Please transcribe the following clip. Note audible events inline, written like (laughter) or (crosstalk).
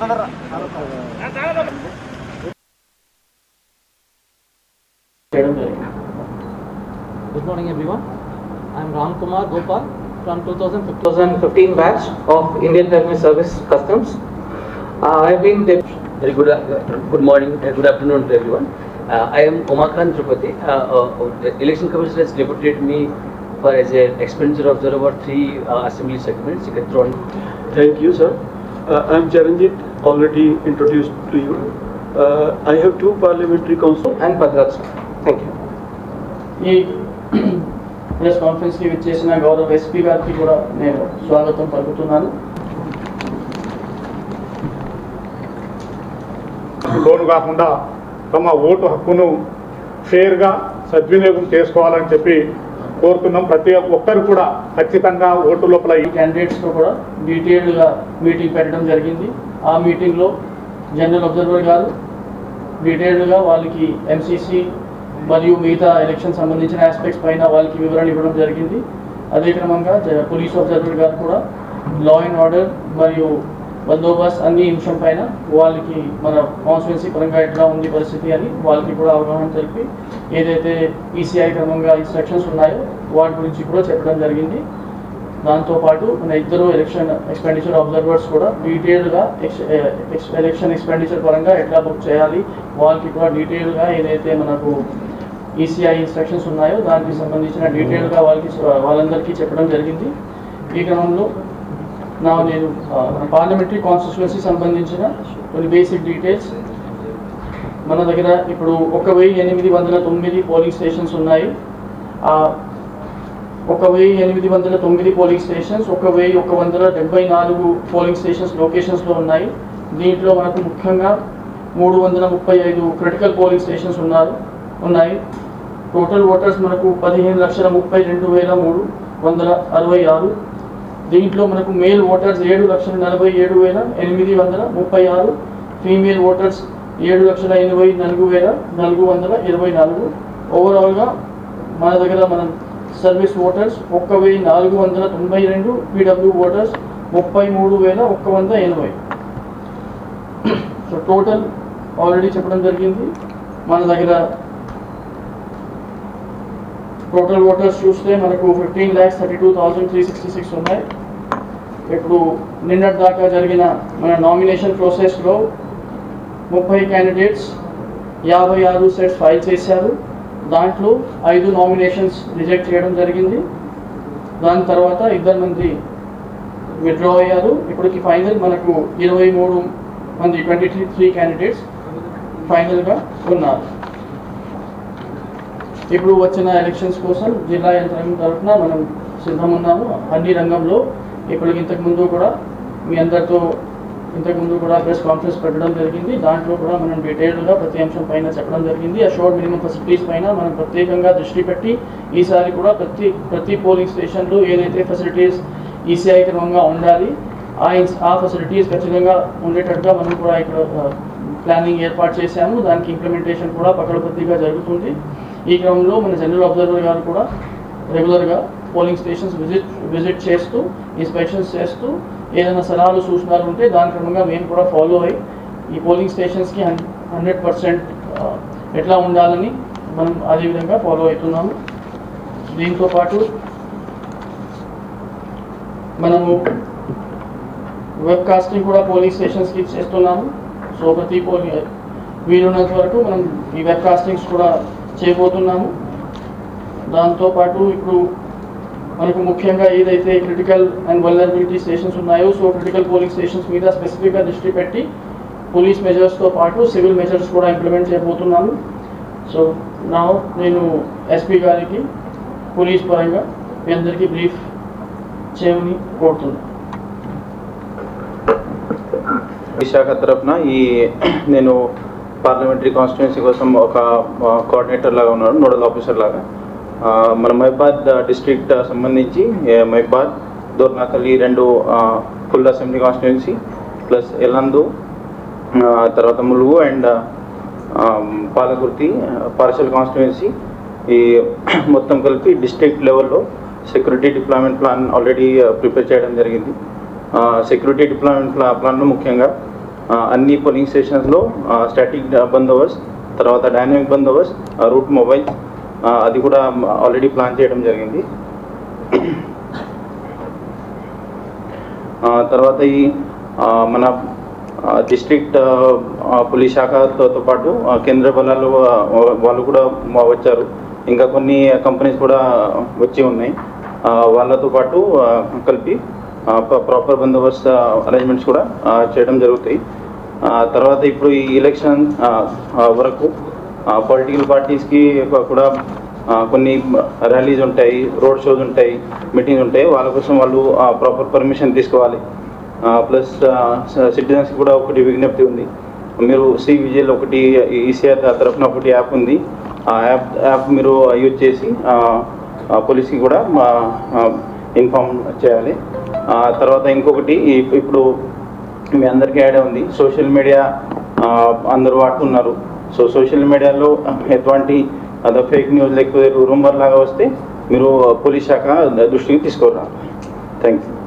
Good morning everyone. I am Ram Kumar Gopal from 2015 batch of Indian Revenue Service Customs. Uh, I have been the very good, uh, good morning, uh, good afternoon to everyone. Uh, I am Umakant Tripati. Uh, uh, the Election Commission has deputed me for as an expenditure observer three uh, assembly segments. Thank you, sir. Uh, I am Charanjit, already introduced to you. Uh, I have two parliamentary council. and Bhadraj. Thank you. ఈ press కాన్ఫరెన్స్కి విచ్చేసిన గౌరవ SP గారికి కూడా నేను స్వాగతం పలుకుతున్నాను లోను కాకుండా తమ ఓటు హక్కును ఫేర్గా సద్వినియోగం చేసుకోవాలని చెప్పి కోరుతున్నాం. ప్రతి ఒక్కరు కూడా ఖచ్చితంగా ఓటు లోపల ఈ క్యాండిడేట్స్తో కూడా డీటెయిల్డ్గా మీటింగ్ పెట్టడం జరిగింది. ఆ మీటింగ్లో జనరల్ అబ్జర్వర్ గారు డీటెయిల్డ్గా వాళ్ళకి ఎంసీసీ మరియు మిగతా ఎలక్షన్ సంబంధించిన ఆస్పెక్ట్స్ పైన వాళ్ళకి వివరణ ఇవ్వడం జరిగింది. అదే క్రమంగా జ- పోలీస్ అబ్జర్వర్ గారు కూడా లా అండ్ ఆర్డర్ మరియు బందోబస్త్ అన్ని అంశం పైన వాళ్ళకి మన కాన్స్టిట్యున్సీ పరంగా ఎట్లా ఉంది పరిస్థితి అని వాళ్ళకి కూడా అవగాహన తెలిపి ఏదైతే ఈసీఐ క్రమంగా ఇన్స్ట్రక్షన్స్ ఉన్నాయో వాటి గురించి కూడా చెప్పడం జరిగింది. దాంతోపాటు మన ఇద్దరు ఎలక్షన్ ఎక్స్పెండిచర్ అబ్జర్వర్స్ కూడా డీటెయిల్గా ఎలక్షన్ ఎక్స్పెండిచర్ పరంగా ఎట్లా బుక్ చేయాలి వాళ్ళకి కూడా డీటెయిల్గా ఏదైతే మనకు ఈసీఐ ఇన్స్ట్రక్షన్స్ ఉన్నాయో దానికి సంబంధించిన డీటెయిల్గా వాళ్ళకి వాళ్ళందరికీ చెప్పడం జరిగింది. ఈ క్రమంలో నా నేను పార్లమెంటరీ కాన్స్టిట్యున్సీ సంబంధించిన కొన్ని బేసిక్ డీటెయిల్స్ మన దగ్గర ఇప్పుడు ఒక వెయ్యి ఎనిమిది వందల తొమ్మిది పోలింగ్ స్టేషన్స్ ఉన్నాయి. ఒక వెయ్యి ఎనిమిది వందల తొమ్మిది పోలింగ్ స్టేషన్స్ ఒక వెయ్యి ఒక వందల డెబ్బై నాలుగు పోలింగ్ స్టేషన్స్ లొకేషన్స్లో ఉన్నాయి. దీంట్లో మనకు ముఖ్యంగా మూడు వందల ముప్పై ఐదు క్రిటికల్ పోలింగ్ స్టేషన్స్ ఉన్నారు ఉన్నాయి. టోటల్ ఓటర్స్ మనకు పదిహేను లక్షల ముప్పై రెండు వేల మూడు వందల అరవై ఆరు. దీంట్లో మనకు మేల్ ఓటర్స్ ఏడు లక్షల నలభై ఏడు వేల ఎనిమిది వందల ముప్పై ఆరు. ఫీమేల్ ఓటర్స్ ఏడు లక్షల ఎనభై నాలుగు వేల నాలుగు వందల ఇరవై నాలుగు. ఓవరాల్గా మన దగ్గర మనం సర్వీస్ ఓటర్స్ ఒక్క వెయ్యి నాలుగు వందల తొంభై రెండు పీడబ్ల్యూ ఓటర్స్ ముప్పై మూడు వేల ఒక్క వంద ఎనభై. సో టోటల్ ఆల్రెడీ చెప్పడం జరిగింది. మన దగ్గర టోటల్ ఓటర్స్ చూస్తే మనకు fifteen lakhs thirty two thousand three sixty six ఉన్నాయి. ఇప్పుడు నిన్నటి దాకా జరిగిన మన నామినేషన్ ప్రాసెస్లో ముప్పై క్యాండిడేట్స్ యాభై ఆరు సెట్స్ ఫైల్ చేశారు. దాంట్లో ఐదు నామినేషన్స్ రిజెక్ట్ చేయడం జరిగింది. దాని తర్వాత ఇద్దరు మంది విత్డ్రా అయ్యారు. ఇప్పటికి ఫైనల్ మనకు ఇరవై మూడు మంది ట్వంటీ త్రీ త్రీ క్యాండిడేట్స్ ఫైనల్గా ఉన్నారు. ఇప్పుడు వచ్చిన ఎలక్షన్స్ కోసం జిల్లా యంత్రాంగం తరఫున మనం సిద్ధం ఉన్నాము. అన్ని రంగంలో ఇప్పుడు ఇంతకు ముందు కూడా మీ అందరితో ఇంతకు ముందు కూడా ప్రెస్ కాన్ఫరెన్స్ పెట్టడం జరిగింది. దాంట్లో కూడా మనం డీటెయిల్డ్గా ప్రతి అంశం పైన చెప్పడం జరిగింది. ఆ అషోర్డ్ మినిమం ఫెసిలిటీస్ పైన మనం ప్రత్యేకంగా దృష్టి పెట్టి ఈసారి కూడా ప్రతి ప్రతి పోలింగ్ స్టేషన్లో ఏదైతే ఫెసిలిటీస్ ఈసీఐ క్రమంగా ఉండాలి ఆ ఆ ఫెసిలిటీస్ ఖచ్చితంగా ఉండేటట్టుగా మనం కూడా ఇక్కడ ప్లానింగ్ ఏర్పాటు చేశాము. దానికి ఇంప్లిమెంటేషన్ కూడా పకడపత్తిగా జరుగుతుంది. ఈ క్రమంలో మన జనరల్ అబ్జర్వర్ గారు కూడా రెగ్యులర్గా పోలింగ్ స్టేషన్స్ విజిట్ విజిట్ చేస్తూ ఇన్స్పెక్షన్స్ చేస్తూ ఏదైనా సలహాలు సూచనలు ఉంటే దాని క్రమంగా మేము కూడా ఫాలో అయ్యి ఈ పోలింగ్ స్టేషన్స్కి హండ్రెడ్ పర్సెంట్ ఎట్లా ఉండాలని మనం అదే విధంగా ఫాలో అవుతున్నాము. దీంతో పాటు మనము వెబ్ కాస్టింగ్ కూడా పోలింగ్ స్టేషన్స్కి చేస్తున్నాము. సో ప్రతి పోలింగ్ వీలున్నంత వరకు మనం ఈ వెబ్ కాస్టింగ్స్ కూడా చేయబోతున్నాము. దాంతోపాటు ఇప్పుడు మనకు ముఖ్యంగా ఏదైతే క్రిటికల్ అండ్ వల్నరబిలిటీ స్టేషన్స్ ఉన్నాయో సో క్రిటికల్ పోలింగ్ స్టేషన్స్ మీద స్పెసిఫిక్గా దృష్టి పెట్టి పోలీస్ మెజర్స్తో పాటు సివిల్ మెజర్స్ కూడా ఇంప్లిమెంట్ చేయబోతున్నాను. సో నా నేను ఎస్పీ గారికి పోలీస్ పరంగా మీ అందరికీ బ్రీఫ్ చేయమని కోరుతున్నాను. విశాఖ తరఫున ఈ నేను పార్లమెంటరీ కాన్స్టిట్యున్సీ కోసం ఒక కోఆర్డినేటర్ లాగా ఉన్నాను నోడల్ ఆఫీసర్ లాగా. మన మహిబాద్ డిస్ట్రిక్ట్ సంబంధించి మహిబాద్ దోర్నాకలి రెండు full assembly constituency plus Yellandu తర్వాత Mulugu and Palakurthi partial constituency ఈ (clears throat) మొత్తం కలిపి డిస్ట్రిక్ట్ లెవెల్లో security deployment plan already prepare చేయడం జరిగింది. సెక్యూరిటీ డిప్లాయ్మెంట్ ప్లా ప్లాన్లో ముఖ్యంగా అన్ని పోలింగ్ స్టేషన్స్లో స్టాటిక్ బందోబస్త్ తర్వాత డైనమిక్ బందోబస్త్ రూట్ మొబైల్ అది కూడా ఆల్రెడీ ప్లాన్ చేయడం జరిగింది. తర్వాత ఈ మన డిస్ట్రిక్ట్ పోలీస్ శాఖతో పాటు కేంద్ర బలాలు వాళ్ళు కూడా వచ్చారు. ఇంకా కొన్ని కంపెనీస్ కూడా వచ్చి ఉన్నాయి. వాళ్ళతో పాటు కలిపి ప్రాపర్ బందోబస్తు అరేంజ్మెంట్స్ కూడా చేయడం జరుగుతాయి. తర్వాత ఇప్పుడు ఈ ఎలక్షన్ వరకు పొలిటికల్ పార్టీస్కి కూడా కొన్ని ర్యాలీస్ ఉంటాయి రోడ్ షోస్ ఉంటాయి మీటింగ్స్ ఉంటాయి. వాళ్ళ కోసం వాళ్ళు ప్రాపర్ పర్మిషన్ తీసుకోవాలి. ప్లస్ సిటిజన్స్కి కూడా ఒకటి విజ్ఞప్తి ఉంది. మీరు సి విజయలో ఒకటి ఈసీఆర్ తరఫున ఒకటి యాప్ ఉంది. ఆ యాప్ యాప్ మీరు యూజ్ చేసి పోలీస్కి కూడా ఇన్ఫామ్ చేయాలి. తర్వాత ఇంకొకటి ఇప్పుడు మీ అందరికీ ఐడియా ఉంది. సోషల్ మీడియా అందరూ వాడుతున్నారు. సో సోషల్ మీడియాలో ఎటువంటి అదే ఫేక్ న్యూస్ లేకపోతే రూమర్ లాగా వస్తే మీరు పోలీస్ శాఖ దృష్టికి తీసుకురా థ్యాంక్ యూ